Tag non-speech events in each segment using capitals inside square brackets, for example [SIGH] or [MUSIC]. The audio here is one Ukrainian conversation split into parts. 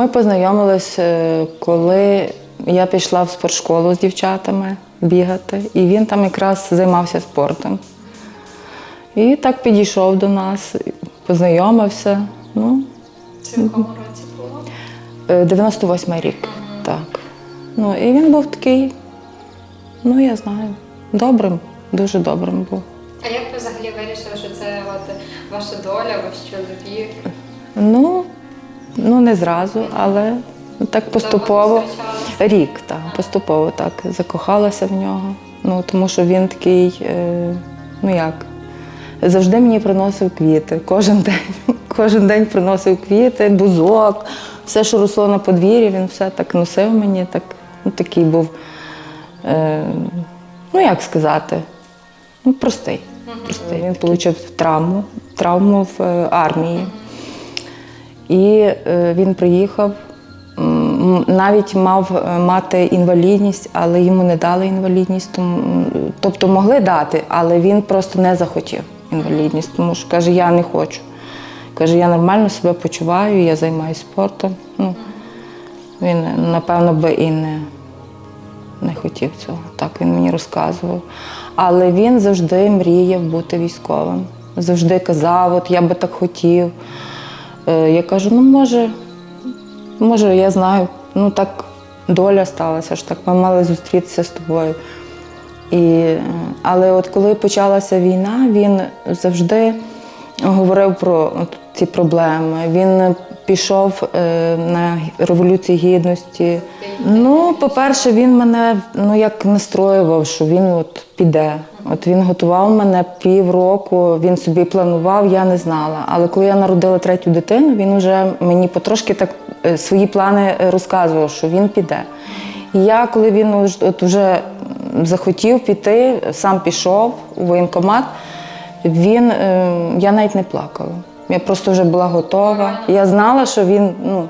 ми познайомилися, е, коли я пішла в спортшколу з дівчатами бігати, і він там якраз займався спортом. І так підійшов до нас, познайомився. Ну, Це в якому році було? е, 98-й рік. Так. Ну, і він був такий, ну я знаю, добрим, дуже добрим був. А як ви взагалі вирішили, що це от ваша доля, ваш чоловік? Ну, ну не зразу, але так поступово. Рік, так, поступово так. Закохалася в нього. Ну, тому що він такий, е, ну як, завжди мені приносив квіти. Кожен день, [LAUGHS] кожен день приносив квіти, бузок, все, що росло на подвір'ї, він все так носив мені, так, ну, такий був, е, ну як сказати, ну, простий. простий. Він отримав травму, травму в е, армії. І е, він приїхав, навіть мав е, мати інвалідність, але йому не дали інвалідність. Тому, тобто могли дати, але він просто не захотів інвалідність, тому що каже, я не хочу. Каже, я нормально себе почуваю, я займаюся спортом. Ну, він, напевно, би і не, не хотів цього. Так він мені розказував. Але він завжди мріяв бути військовим. Завжди казав, от я би так хотів. Е, Я кажу, ну може, може, я знаю, ну так доля сталася ж так, ми мали зустрітися з тобою. І, але от коли почалася війна, він завжди говорив про ці проблеми. Він пішов е, на Революцію Гідності. Ну, по-перше, він мене ну, як настроював, що він от піде. От він готував мене півроку, він собі планував, я не знала. Але коли я народила третю дитину, він вже мені потрошки так е, свої плани е, розказував, що він піде. І я, коли він от вже захотів піти, сам пішов у воєнкомат, він, е, я навіть не плакала. Я просто вже була готова. Я знала, що він, ну,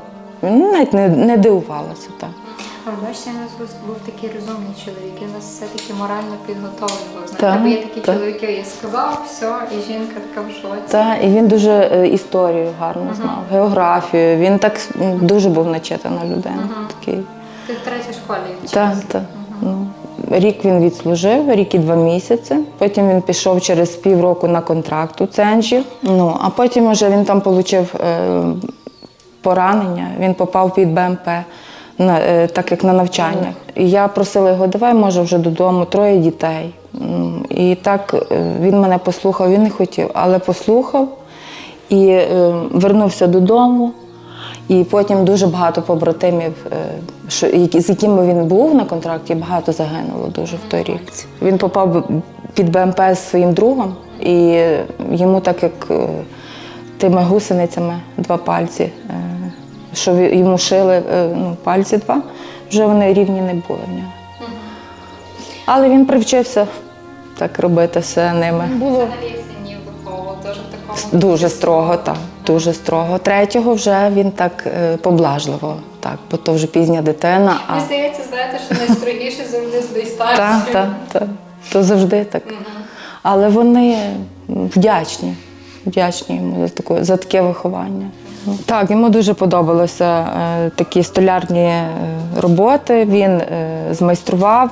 навіть не, не дивувалася. Так. Бачите, у вас був такий розумний чоловік, він вас все-таки морально. Так, Знаєте, бо є такі так. чоловіки, я сказав, все, і жінка така в шоці. Та, і він дуже е, історію гарно знав, географію. Він так м, дуже був начитана людина. Такий. Ти в третій школі Так, вчився. так. Ну, рік він відслужив, рік і два місяці. Потім він пішов через півроку на контракт у Ценжі. Ну, а потім вже він там отримав е, поранення, він попав під БМП, на, е, так як на навчаннях. І я просила його, давай, може, вже додому, троє дітей. І так е, він мене послухав, він не хотів, але послухав і е, вернувся додому. І потім дуже багато побратимів, е, з якими він був на контракті, багато загинуло дуже в той рік. Він попав під БМП з своїм другом, і йому так як е, тими гусеницями два пальці, е, що йому шили е, ну, пальці два, вже вони рівні не були в нього. Але він привчився так робити все ними. Було. Дуже строго, так. Дуже строго. Третього вже він так е, поблажливо, так, бо то вже пізня дитина. А Мені здається, знаєте, що найстрогіше завжди з найстаршим. так, так, так. То завжди так. Але вони вдячні, вдячні йому за таке, за таке виховання. Так, йому дуже подобалися е, такі столярні е, роботи. Він е, змайстрував.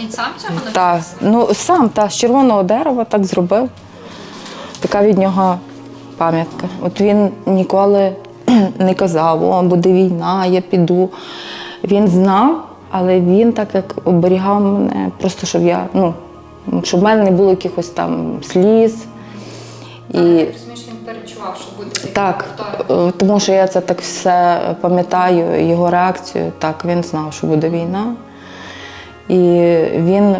Він сам цього не Так, ну сам та з червоного дерева так зробив. Така від нього пам'ятка. От він ніколи [CLEARS THROAT] не казав, о, буде війна, я піду. Він знав, але він так як оберігав мене, просто щоб я, ну, щоб в мене не було якихось там сліз. І... Розумієш, він перечував, що буде таке Так, повторення. е, тому що я це так все пам'ятаю, його реакцію. Так, він знав, що буде війна. І він,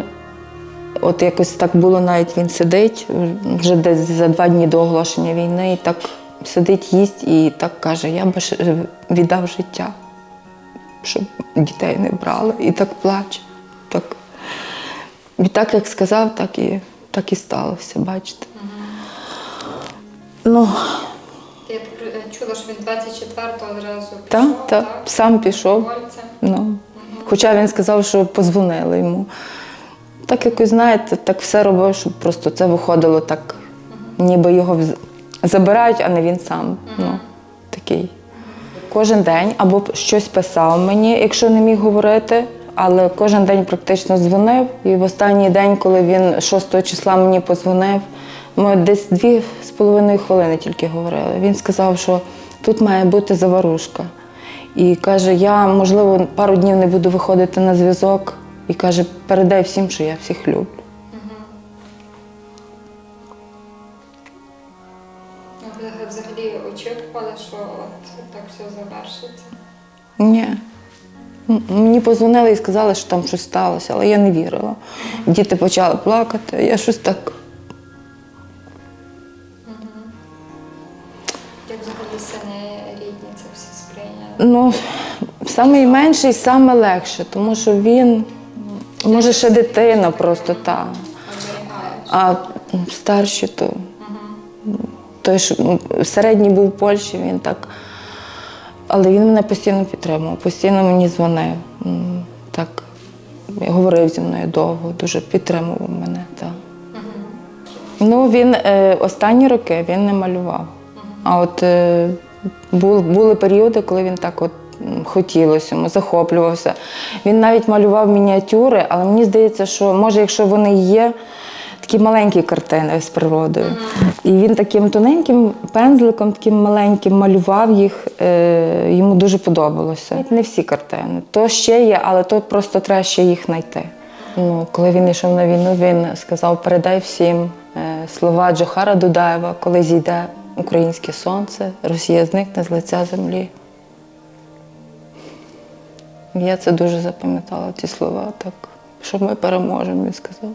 от якось так було, навіть він сидить вже десь за два дні до оголошення війни, і так сидить, їсть і так каже: я би віддав життя, щоб дітей не брали. І так плаче. Так. І так, як сказав, так і, так і сталося, бачите. Ну, Я е, чула, що він 24-го одразу пішов, Так, так, сам пішов. Ну. Хоча він сказав, що позвонили йому. Так якось, знаєте, так все робив, щоб просто це виходило так, ніби його вз- забирають, а не він сам. Ну, такий. кожен день або щось писав мені, якщо не міг говорити. Але кожен день практично дзвонив. І в останній день, коли він 6 числа мені подзвонив, ми десь дві з половиною хвилини тільки говорили. Він сказав, що тут має бути заварушка. І каже: я, можливо, пару днів не буду виходити на зв'язок. І каже, передай всім, що я всіх люблю. Ви взагалі очікували, що от так все завершиться? Ні. Мені позвонили і сказали, що там щось сталося, але я не вірила. Діти почали плакати, я щось так. Як взагалі сини рідні це все сприйняли? Ну, найменший саме легше, тому що він, може, ще дитина просто та. А старші то. Той, що ну, середній був в Польщі, він так. Але він мене постійно підтримував, постійно мені дзвонив. Так, говорив зі мною довго, дуже підтримував мене. Так. Ну, він е, останні роки він не малював. А от е, бу- були періоди, коли він так от хотілося йому, захоплювався. Він навіть малював мініатюри, але мені здається, що може, якщо вони є, такі маленькі картини з природою. І він таким тоненьким пензликом, таким маленьким малював їх, е, йому дуже подобалося. Не всі картини. То ще є, але то просто треба ще їх знайти. Ну, коли він йшов на війну, він сказав: передай всім е, слова Джохара Дудаєва, коли зійде українське сонце, Росія зникне з лиця землі. Я це дуже запам'ятала, ті слова, так, що ми переможемо, він сказав.